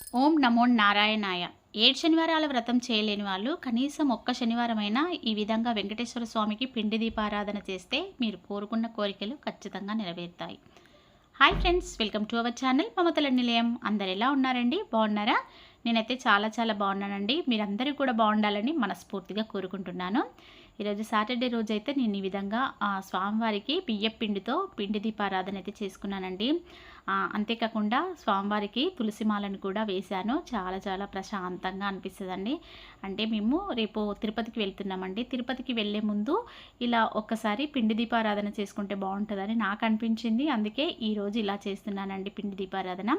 ఓం నమో నారాయణాయ. ఏడు శనివారాల వ్రతం చేయలేని వాళ్ళు కనీసం ఒక్క శనివారమైనా ఈ విధంగా వెంకటేశ్వర స్వామికి పిండి దీపారాధన చేస్తే మీరు కోరుకున్న కోరికలు ఖచ్చితంగా నెరవేరుతాయి. Hi friends welcome to our channel మమతల నిలయం. అందరు ఎలా ఉన్నారండి? బాగున్నారా? నేనైతే చాలా చాలా బాగున్నానండి. మీరందరూ కూడా బాగుండాలని మనస్ఫూర్తిగా కోరుకుంటున్నాను. ఈరోజు సాటర్డే రోజు అయితే నేను ఈ విధంగా ఆ, స్వామివారికి బియ్య పిండితో పిండి దీపారాధన అయితే చేసుకున్నానండి. అంతేకాకుండా స్వామివారికి తులసిమాలను కూడా వేశాను. చాలా చాలా ప్రశాంతంగా అనిపిస్తుందండి. అంటే మేము రేపు తిరుపతికి వెళ్తున్నామండి. తిరుపతికి వెళ్ళే ముందు ఇలా ఒక్కసారి పిండి దీపారాధన చేసుకుంటే బాగుంటుందని నాకు అనిపించింది. అందుకే ఈరోజు ఇలా చేస్తున్నానండి పిండి దీపారాధన.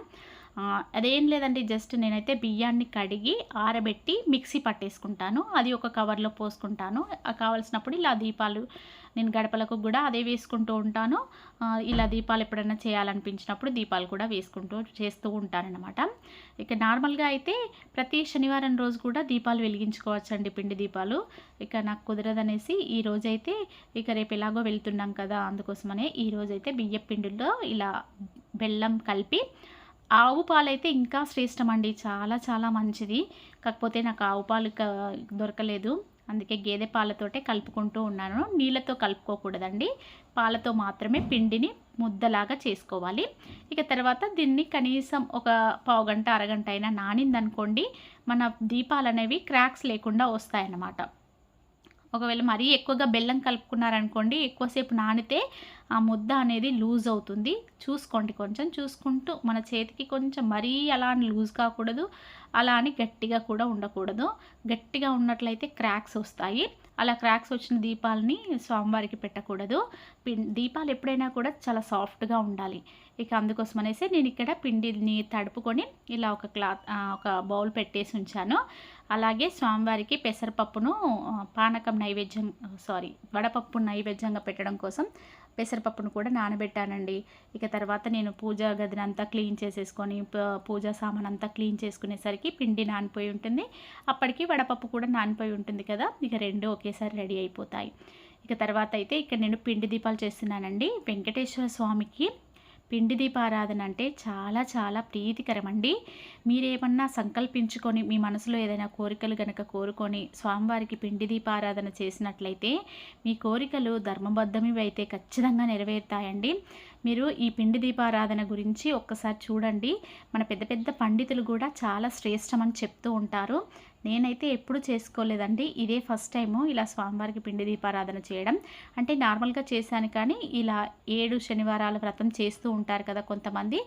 అదేం లేదండి జస్ట్ నేనైతే బియ్యాన్ని కడిగి ఆరబెట్టి మిక్సీ పట్టేసుకుంటాను. అది ఒక కవర్లో పోసుకుంటాను. కావలసినప్పుడు కావాల్సినప్పుడు ఇలా దీపాలు నేను గడపలకు కూడా అదే వేసుకుంటూ ఉంటాను. ఇలా దీపాలు ఎప్పుడైనా చేయాలనిపించినప్పుడు దీపాలు కూడా వేసుకుంటూ చేస్తూ ఉంటానన్నమాట. ఇక నార్మల్గా అయితే ప్రతి శనివారం రోజు కూడా దీపాలు వెలిగించుకోవచ్చండి పిండి దీపాలు. ఇక నాకు కుదరదనేసి ఈ రోజైతే ఇక రేపు ఎలాగో వెళ్తున్నాం కదా అందుకోసమనే ఈ రోజైతే బియ్య పిండిలో ఇలా బెల్లం కలిపి ఆవు పాలైతే ఇంకా శ్రేష్టం అండి చాలా చాలా మంచిది. కాకపోతే నాకు ఆవు పాలు దొరకలేదు. అందుకే గేదె పాలతోటే కలుపుకుంటూ ఉన్నాను. నీళ్ళతో కలుపుకోకూడదండి. పాలతో మాత్రమే పిండిని ముద్దలాగా చేసుకోవాలి. ఇక తర్వాత దీన్ని కనీసం ఒక పావు గంట అరగంట అయినా నానిందనుకోండి మన దీపాలు అనేవి క్రాక్స్ లేకుండా వస్తాయన్నమాట. ఒకవేళ మరీ ఎక్కువగా బెల్లం కలుపుకున్నారనుకోండి ఎక్కువసేపు నానితే ఆ ముద్ద అనేది లూజ్ అవుతుంది. చూసుకోండి కొంచెం చూసుకుంటూ మన చేతికి కొంచెం మరీ అలా అని లూజ్ కాకూడదు అలా అని గట్టిగా కూడా ఉండకూడదు. గట్టిగా ఉన్నట్లయితే క్రాక్స్ వస్తాయి. అలా క్రాక్స్ వచ్చిన దీపాలని స్వామివారికి పెట్టకూడదు. దీపాలు ఎప్పుడైనా కూడా చాలా సాఫ్ట్గా ఉండాలి. ఇక అందుకోసం అనేసి నేను ఇక్కడ పిండిని తడుపుకొని ఇలా ఒక క్లాత్ ఒక బౌల్ పెట్టేసి ఉంచాను. అలాగే స్వామివారికి పెసరపప్పును పానకం నైవేద్యం సారీ వడపప్పు నైవేద్యంగా పెట్టడం కోసం పెసరపప్పును కూడా నానబెట్టానండి. ఇక తర్వాత నేను పూజ గదిని అంతా క్లీన్ చేసేసుకొని పూజా సామాన్ అంతా క్లీన్ చేసుకునేసరికి పిండి నానిపోయి ఉంటుంది. అప్పటికి వడపప్పు కూడా నానిపోయి ఉంటుంది కదా ఇక రెండు ఒకేసారి రెడీ అయిపోతాయి. ఇక తర్వాత అయితే ఇక్కడ నేను పిండి దీపాలు చేస్తున్నానండి. వెంకటేశ్వర స్వామికి పిండి దీపారాధన అంటే చాలా చాలా ప్రీతికరం అండి మీరేమన్నా సంకల్పించుకొని మీ మనసులో ఏదైనా కోరికలు గనక కోరుకొని స్వామివారికి పిండి దీపారాధన చేసినట్లయితే మీ కోరికలు ధర్మబద్ధమివి అయితే ఖచ్చితంగా నెరవేరుతాయండి. మీరు ఈ పిండి దీపారాధన గురించి ఒక్కసారి చూడండి. మన పెద్ద పెద్ద పండితులు కూడా చాలా శ్రేష్టమని చెప్తూ ఉంటారు. నేనైతే ఎప్పుడు చేసుకోలేదండి. ఇదే ఫస్ట్ టైము ఇలా స్వామివారికి పిండి దీపారాధన చేయడం. అంటే నార్మల్గా చేశాను కానీ ఇలా ఏడు శనివారాల వ్రతం చేస్తూ ఉంటారు కదా కొంతమంది.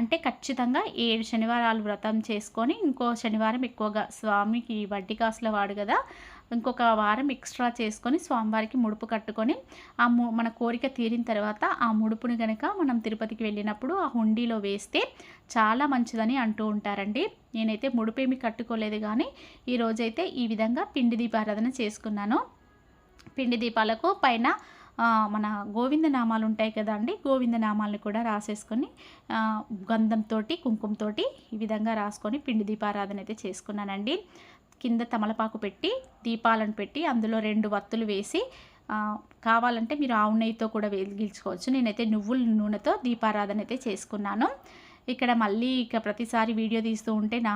అంటే ఖచ్చితంగా ఏడు శనివారాలు వ్రతం చేసుకొని ఇంకో శనివారం ఎక్కువగా స్వామికి వడ్డీ కాసుల వాడు కదా. ఇంకొక వారం ఎక్స్ట్రా చేసుకొని స్వామివారికి ముడుపు కట్టుకొని ఆ మన కోరిక తీరిన తర్వాత ఆ ముడుపుని కనుక మనం తిరుపతికి వెళ్ళినప్పుడు ఆ హుండీలో వేస్తే చాలా మంచిదని అంటూ ఉంటారండి. నేనైతే ముడుపేమి కట్టుకోలేదు కానీ ఈరోజైతే ఈ విధంగా పిండి దీపారాధన చేసుకున్నాను. పిండి దీపాలకు పైన మన గోవింద నామాలు ఉంటాయి కదండి గోవింద నామాలను కూడా రాసేసుకొని గంధంతో కుంకుమతోటి ఈ విధంగా రాసుకొని పిండి దీపారాధన అయితే చేసుకున్నానండి. కింద తమలపాకు పెట్టి దీపాలను పెట్టి అందులో రెండు వత్తులు వేసి కావాలంటే మీరు ఆవు నెయ్యితో కూడా వెలిగించుకోవచ్చు నేనైతే నువ్వుల నూనెతో దీపారాధన అయితే చేసుకున్నాను. ఇక్కడ మళ్ళీ ఇక ప్రతిసారి వీడియో తీస్తూ ఉంటే నా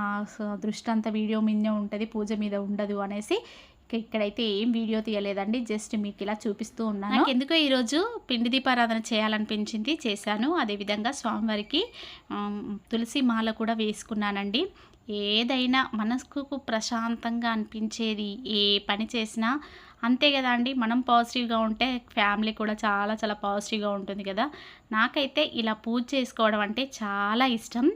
దృష్టి అంతా వీడియో మీదే ఉంటుంది పూజ మీద ఉండదు అనేసి ఇక ఇక్కడైతే ఏం వీడియో తీయలేదండి. జస్ట్ మీకు ఇలా చూపిస్తూ ఉన్నాను. నాకు ఎందుకో ఈరోజు పిండి దీపారాధన చేయాలనిపించింది చేశాను. అదేవిధంగా స్వామివారికి తులసి మాల కూడా వేసుకున్నానండి. ఏదైనా మనసుకు ప్రశాంతంగా అనిపించేది ఏ పని చేసినా అంతే కదా అండి. మనం పాజిటివ్గా ఉంటే ఫ్యామిలీ కూడా చాలా చాలా పాజిటివ్గా ఉంటుంది కదా. నాకైతే ఇలా పూజ చేసుకోవడం అంటే చాలా ఇష్టం.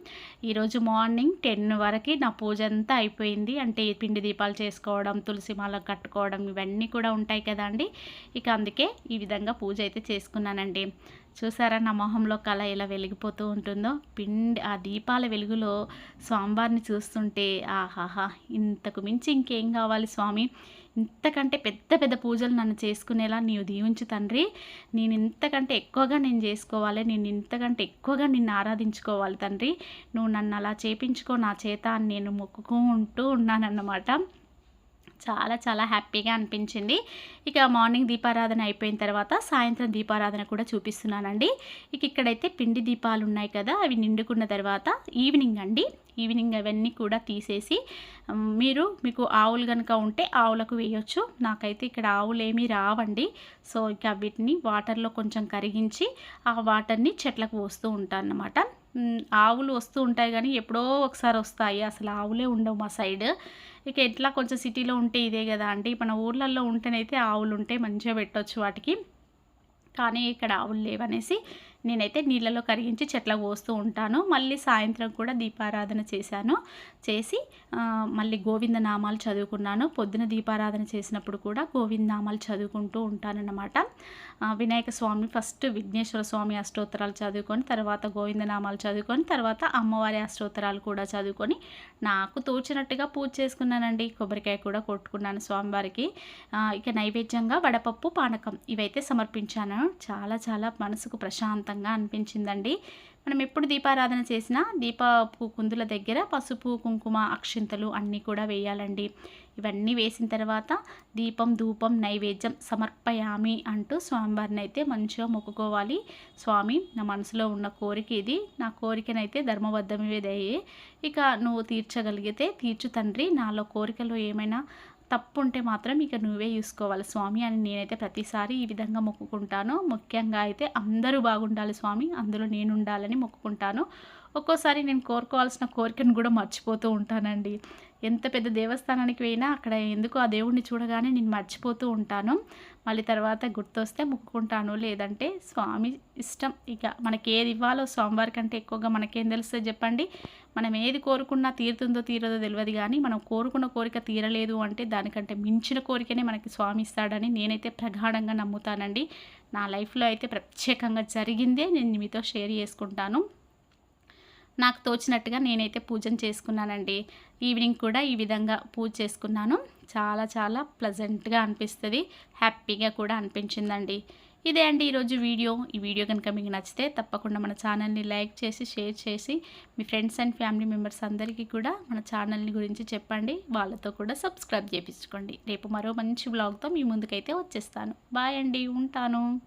ఈరోజు మార్నింగ్ టెన్ వరకు నా పూజ అంతా అయిపోయింది. అంటే పిండి దీపాలు చేసుకోవడం తులసి మాల కట్టుకోవడం ఇవన్నీ కూడా ఉంటాయి కదా అండి. ఇక అందుకే ఈ విధంగా పూజ అయితే చేసుకున్నానండి. చూసారా నా మొహంలో కళ ఎలా వెలిగిపోతూ ఉంటుందో? పిండి ఆ దీపాల వెలుగులో స్వామివారిని చూస్తుంటే ఆహాహా! ఇంతకు మించి ఇంకేం కావాలి స్వామి? ఇంతకంటే పెద్ద పెద్ద పూజలు నన్ను చేసుకునేలా నీవు దీవించు తండ్రి. నేను ఇంతకంటే ఎక్కువగా నేను చేసుకోవాలి. నేను ఇంతకంటే ఎక్కువగా నిన్ను ఆరాధించుకోవాలి తండ్రి. నువ్వు నన్ను అలా చేపించుకో. నా చేత అని నేను మొక్కుకుంటూ ఉన్నానన్నమాట. చాలా చాలా హ్యాపీగా అనిపించింది. ఇక మార్నింగ్ దీపారాధన అయిపోయిన తర్వాత సాయంత్రం దీపారాధన కూడా చూపిస్తున్నానండి. ఇక ఇక్కడైతే పిండి దీపాలు ఉన్నాయి కదా అవి నిండుకున్న తర్వాత ఈవినింగ్ అండి. ఈవినింగ్ అవన్నీ కూడా తీసేసి మీరు మీకు ఆవులు కనుక ఉంటే ఆవులకు వేయొచ్చు. నాకైతే ఇక్కడ ఆవులు ఏమీ రావండి. సో ఇక వీటిని వాటర్లో కొంచెం కరిగించి ఆ వాటర్ని చెట్లకు పోస్తూ ఉంటాను అన్నమాట ఆవులు వస్తూ ఉంటాయి కానీ ఎప్పుడో ఒకసారి వస్తాయి. అసలు ఆవులే ఉండవు మా సైడ్. ఇక ఎట్లా కొంచెం సిటీలో ఉంటే ఇదే కదా అంటే మన ఊర్లలో ఉంటేనైతే ఆవులు ఉంటే మంచిగా పెట్టొచ్చు వాటికి. కానీ ఇక్కడ ఆవులు లేవనేసి నేనైతే నీళ్ళలో కరిగించి చెట్లకు పోస్తూ ఉంటాను. మళ్ళీ సాయంత్రం కూడా దీపారాధన చేశాను. చేసి మళ్ళీ గోవింద నామాలు చదువుకున్నాను. పొద్దున దీపారాధన చేసినప్పుడు కూడా గోవింద నామాలు చదువుకుంటూ ఉంటానన్నమాట. వినాయక స్వామి ఫస్ట్ విఘ్నేశ్వర స్వామి అష్టోత్తరాలు చదువుకొని తర్వాత గోవింద నామాలు చదువుకొని తర్వాత అమ్మవారి అష్టోత్తరాలు కూడా చదువుకొని నాకు తోచినట్టుగా పూజ చేసుకున్నానండి. కొబ్బరికాయ కూడా కొట్టుకున్నాను స్వామివారికి. ఇక నైవేద్యంగా వడపప్పు పానకం ఇవైతే సమర్పించాను. చాలా చాలా మనసుకు ప్రశాంతంగా అనిపించిందండి. మనం ఎప్పుడు దీపారాధన చేసినా దీపపు కుందుల దగ్గర పసుపు కుంకుమ అక్షింతలు అన్నీ కూడా వేయాలండి. ఇవన్నీ వేసిన తర్వాత దీపం ధూపం నైవేద్యం సమర్పయామి అంటూ స్వామివారిని అయితే మంచిగా మొక్కుకోవాలి. స్వామి నా మనసులో ఉన్న కోరిక ఇది. నా కోరికనైతే ధర్మబద్ధమే దయే. ఇక నువ్వు తీర్చగలిగితే తీర్చు తండ్రి. నాలో కోరికలు ఏమైనా తప్పు ఉంటే మాత్రం ఇక నువ్వే చూసుకోవాలి స్వామి అని నేనైతే ప్రతిసారి ఈ విధంగా మొక్కుకుంటాను. ముఖ్యంగా అయితే అందరూ బాగుండాలి స్వామి అందులో నేను ఉండాలని మొక్కుకుంటాను. ఒక్కోసారి నేను కోరుకోవాల్సిన కోరికను కూడా మర్చిపోతూ ఉంటానండి. ఎంత పెద్ద దేవస్థానానికి పోయినా అక్కడ ఎందుకు ఆ దేవుణ్ణి చూడగానే నేను మర్చిపోతూ ఉంటాను. మళ్ళీ తర్వాత గుర్తొస్తే మొక్కుకుంటాను. లేదంటే స్వామి ఇష్టం. ఇక మనకి ఏది ఇవ్వాలో స్వామివారి కంటే ఎక్కువగా మనకేం తెలుస్తుంది చెప్పండి. మనం ఏది కోరుకున్నా తీరుతుందో తీరదో తెలియదు కానీ మనం కోరుకున్న కోరిక తీరలేదు అంటే దానికంటే మించిన కోరికనే మనకి స్వామి ఇస్తాడని నేనైతే ప్రగాఢంగా నమ్ముతానండి. నా లైఫ్లో అయితే ప్రత్యేకంగా జరిగిందే నేను మీతో షేర్ చేసుకుంటాను. నాకు తోచినట్టుగా నేనైతే పూజను చేసుకున్నానండి. ఈవినింగ్ కూడా ఈ విధంగా పూజ చేసుకున్నాను. చాలా చాలా ప్లజెంట్గా అనిపిస్తుంది. హ్యాపీగా కూడా అనిపించిందండి. ఇదే అండి ఈరోజు వీడియో. ఈ వీడియో కనుక మీకు నచ్చితే తప్పకుండా మన ఛానల్ని లైక్ చేసి షేర్ చేసి మీ ఫ్రెండ్స్ అండ్ ఫ్యామిలీ మెంబర్స్ అందరికీ కూడా మన ఛానల్ని గురించి చెప్పండి. వాళ్ళతో కూడా సబ్స్క్రైబ్ చేయించుకోండి. రేపు మరో మంచి బ్లాగ్తో మీ ముందుకైతే వచ్చేస్తాను. బాయ్ అండి. ఉంటాను.